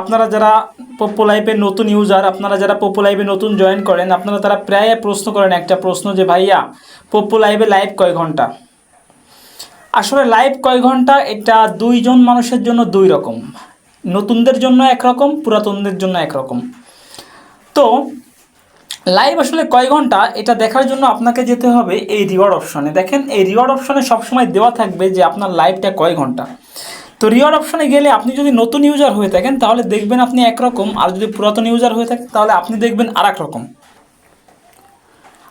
আপনারা যারা পোপো লাইভের নতুন ইউজার আপনারা যারা পোপো লাইভে নতুন জয়েন করেন, আপনারা তারা প্রায় প্রশ্ন করেন একটা প্রশ্ন যে, ভাইয়া পোপো লাইভে লাইভ কয় ঘণ্টা? আসলে লাইভ কয় ঘণ্টা? এটা দুইজন মানুষের জন্য দুই রকম। নতুনদের জন্য একরকম পুরাতনদের জন্য একরকম তো লাইভ আসলে কয় ঘণ্টা? এটা দেখার জন্য আপনাকে যেতে হবে এই রিওয়ার্ড অপশনে দেখেন, এই রিওয়ার্ড অপশনে সবসময় দেওয়া থাকবে যে, আপনার লাইভটা কয় ঘণ্টা? তো রিওয়ার্ড অপশনে গেলে আপনি যদি নতুন ইউজার হয়ে থাকেন, তাহলে দেখবেন আপনি একরকম। আর যদি পুরাতন ইউজার হয়ে থাকেন, তাহলে আপনি দেখবেন আর রকম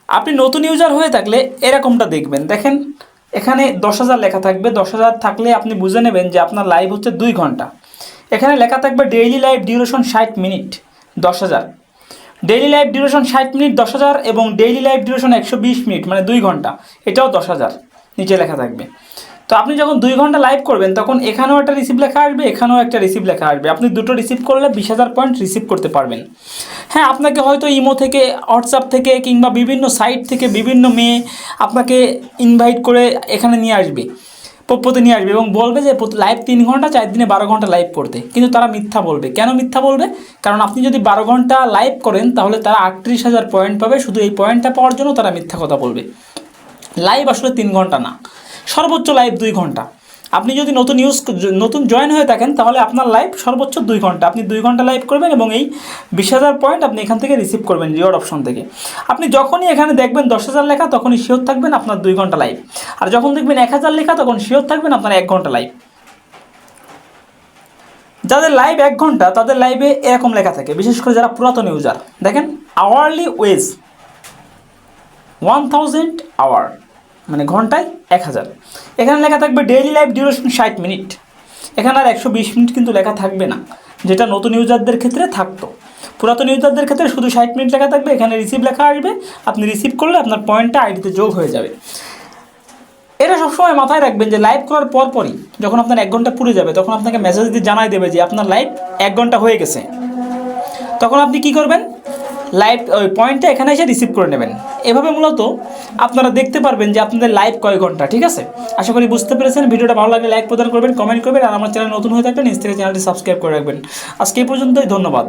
আপনি নতুন ইউজার হয়ে থাকলে এরকমটা দেখবেন। দেখেন, এখানে দশ হাজার লেখা থাকবে। দশ হাজার থাকলে আপনি বুঝে নেবেন যে আপনার লাইভ হচ্ছে দুই ঘণ্টা। এখানে লেখা থাকবে ডেইলি লাইভ ডিউরেশন ষাট মিনিট দশ হাজার। ডেইলি লাইভ ডিউরেশন ষাট মিনিট দশ হাজার এবং ডেইলি লাইভ ডিউরেশন একশো বিশ মিনিট মানে দুই ঘণ্টা। এটাও দশ হাজার। নিচে লেখা থাকবে। তো আপনি যখন দুই ঘণ্টা লাইভ করবেন, তখন এখানেও একটা রিসিভ লেখা আসবে, এখানেও একটা রিসিভ লেখা আসবে। আপনি দুটো রিসিভ করলে বিশ হাজার পয়েন্ট রিসিভ করতে পারবেন। হ্যাঁ আপনাকে হয়তো ইমো থেকে হোয়াটসঅ্যাপ থেকে কিংবা বিভিন্ন সাইট থেকে বিভিন্ন মেয়ে আপনাকে ইনভাইট করে এখানে নিয়ে আসবে পপ্পতে নিয়ে আসবে এবং বলবে যে লাইভ তিন ঘণ্টা, চার দিনে বারো ঘণ্টা লাইভ করতে। কিন্তু তারা মিথ্যা বলবে। কেন মিথ্যা বলবে? কারণ আপনি যদি বারো ঘণ্টা লাইভ করেন, তাহলে তারা আটত্রিশ হাজার পয়েন্ট পাবে। শুধু এই পয়েন্টটা পাওয়ার জন্য তারা মিথ্যা কথা বলবে। লাইভ আসলে তিন ঘণ্টা না। সর্বোচ্চ লাইভ দুই ঘণ্টা। আপনি যদি নতুন ইউজ নতুন জয়েন হয়ে থাকেন, তাহলে আপনার লাইভ সর্বোচ্চ দুই ঘণ্টা। আপনি দুই ঘণ্টা লাইভ করবেন এবং এই বিশ হাজার পয়েন্ট আপনি এখান থেকে রিসিভ করবেন রিওয়ার্ড অপশন থেকে। আপনি যখনই এখানে দেখবেন দশ হাজার লেখা, তখনই শিওর থাকবেন আপনার দুই ঘণ্টা লাইভ আর যখন দেখবেন এক হাজার লেখা, তখন শিওর থাকবেন আপনার এক ঘণ্টা লাইভ যাদের লাইভ এক ঘণ্টা, তাদের লাইভে এরকম লেখা থাকে, বিশেষ করে যারা পুরাতন ইউজার দেখেন hourly wage one thousand hour মানে ঘন্টায় এক হাজার। এখানে লেখা থাকবে ডেইলি লাইফ ডিউরেশন ষাট মিনিট এখানে আর একশো বিশ মিনিট কিন্তু লেখা থাকবে না। যেটা নতুন ইউজারদের ক্ষেত্রে থাকতো। পুরাতন ইউজারদের ক্ষেত্রে শুধু ষাট মিনিট লেখা থাকবে, এখানে রিসিভ লেখা আসবে। আপনি রিসিভ করলে আপনার পয়েন্টটা আইডিতে যোগ হয়ে যাবে। এটা সবসময় মাথায় রাখবেন যে লাইভ করার পর পরই যখন আপনার এক ঘণ্টা পুরে যাবে, তখন আপনাকে মেসেজ দিয়ে জানাই দেবে যে আপনার লাইভ এক ঘণ্টা হয়ে গেছে। তখন আপনি কি করবেন? লাইভ ওই পয়েন্টটা এখানে এসে রিসিভ করে নেবেন। এভাবে মূলত আপনারা দেখতে পারবেন যে আপনাদের লাইভ কয় ঘণ্টা, ঠিক আছে? আশা করি বুঝতে পেরেছেন। ভিডিওটা ভালো লাগলে লাইক প্রদান করবেন কমেন্ট করবেন, আর আমার চ্যানেল নতুন হয়ে থাকলে নিজ থেকে চ্যানেলটি সাবস্ক্রাইব করে রাখবেন। আজকে এই পর্যন্তই, ধন্যবাদ।